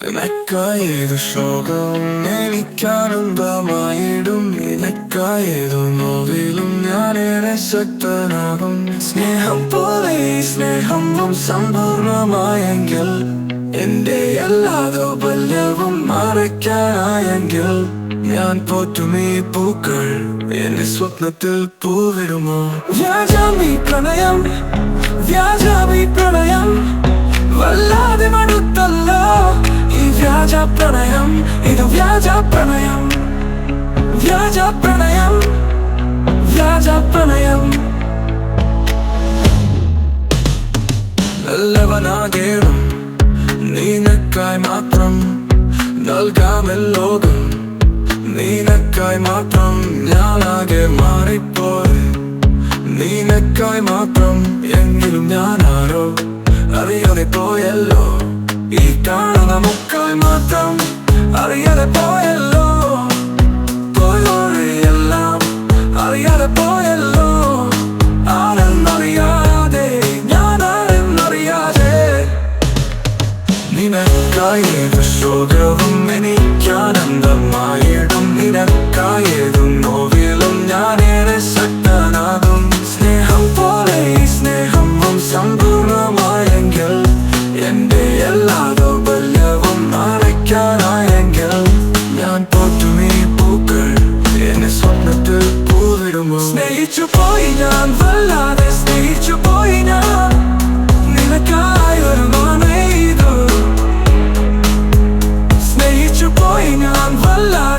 നിനക്കായേതു ശോകവും എനിക്കാനന്ദമായിടും നിനക്കായേതു നോവിലും ഞാനേറെ ശക്തനാകും. സ്നേഹം പോലെ സ്നേഹവും സമ്പൂർണമായെങ്കിൽ എന്റെ എല്ലാ ദൗർബല്യവും മറയ്ക്കാനായെങ്കിൽ ഞാൻ പോറ്റും ഈ പൂക്കൾ എന്റെ സ്വപ്നത്തിൽ പൂവിടുമോ? വ്യാജാമി പ്രണയം വ്യാജാമി പ്രണയം വല്ലാതെ മടുത്തല്ലോ. വ്യാജ പ്രണയം. ഇത് വ്യാജ പ്രണയം. വ്യാജ പ്രണയം. വ്യാജ പ്രണയം. നല്ലവനാകേണം. നിനക്കായി മാത്രം. നൽകാമൽ ലോകം. നിനക്കായി മാത്രം. ഞാനാകെ മാറിപ്പോയി നിനക്കായി മാത്രം. എങ്കിലും ഞാനാരോ? അറിയാതെ പോയല്ലോ. ഈ കാണുന്ന മുക്കായി മാത്രം അറിയാതെ പോയല്ലോ. പോയോരെല്ലാം അറിയാതെ പോയല്ലോ. ഞാൻ പോറ്റും ഈ പൂക്കൾ. എന്നെ സ്വപ്നത്തിൽ പൂവിടുമോ? സ്നേഹിച്ചു പോയി ഞാൻ വല്ലാതെ സ്നേഹിച്ചു പോയി ഞാൻ. നിനക്കായി ഒരു മാനേതു സ്നേഹിച്ചു പോയി ഞാൻ വല്ലാതെ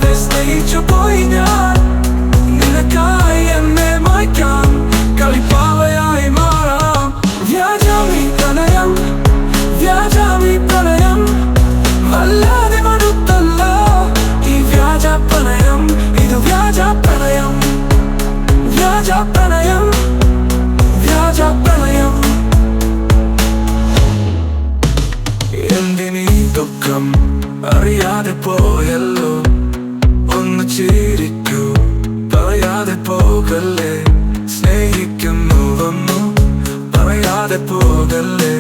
പറയാതെ പോകല്ലേ?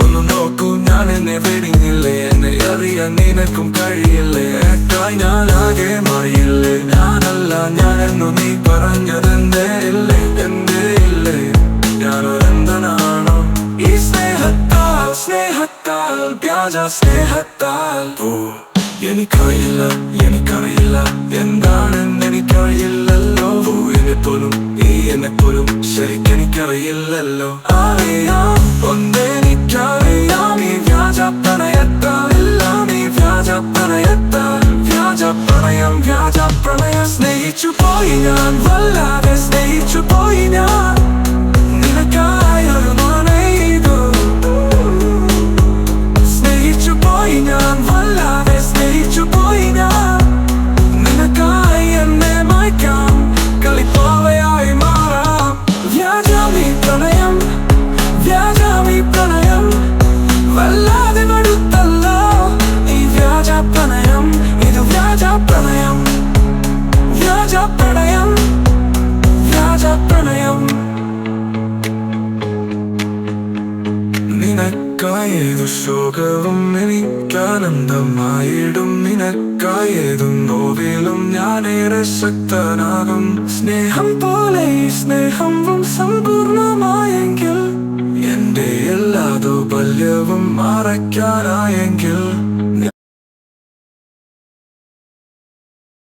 ഒന്ന് നോക്കൂ ഞാൻ എന്നെ വെടിഞ്ഞില്ലേ എന്നെ അറിയാൻ നിനക്കും കഴിയില്ലേ? ഞാൻ ആകെ മാറിയില്ലേ? ഞാനല്ല ഞാനെന്നു നീ പറഞ്ഞതെന്തേ ഇല്ലേ? എന്തേ ഇല്ലേ? ഞാനൊരെന്തനാണോ? ഈ സ്നേഹത്താൽ സ്നേഹത്താൽ വ്യാജ സ്നേഹത്താൽ. എനിക്കറിയില്ല എനിക്കറിയില്ല അറിയാം ഒന്നെനിക്കറിയാം ഈ വ്യാജ പ്രണയത്താൽ എല്ലാം ഈ വ്യാജ പ്രണയത്താൽ വ്യാജ പ്രണയം വ്യാജ പ്രണയം സ്നേഹിച്ചു പോയി ഞാൻ വല്ലാതെ സ്നേഹിച്ചു പോയി ഞാൻ. നിനക്കായേതു ശോകവും എനിക്കാനന്ദമായിടും. നിനക്കായേതും നോവിലും ഞാനേറെ ശക്തനാകും. സ്നേഹം പോലെ ഈ സ്നേഹവും സമ്പൂർണമായെങ്കിൽ എന്റെ എല്ലാ ദൗർബല്യവും മറയ്ക്കാനായെങ്കിൽ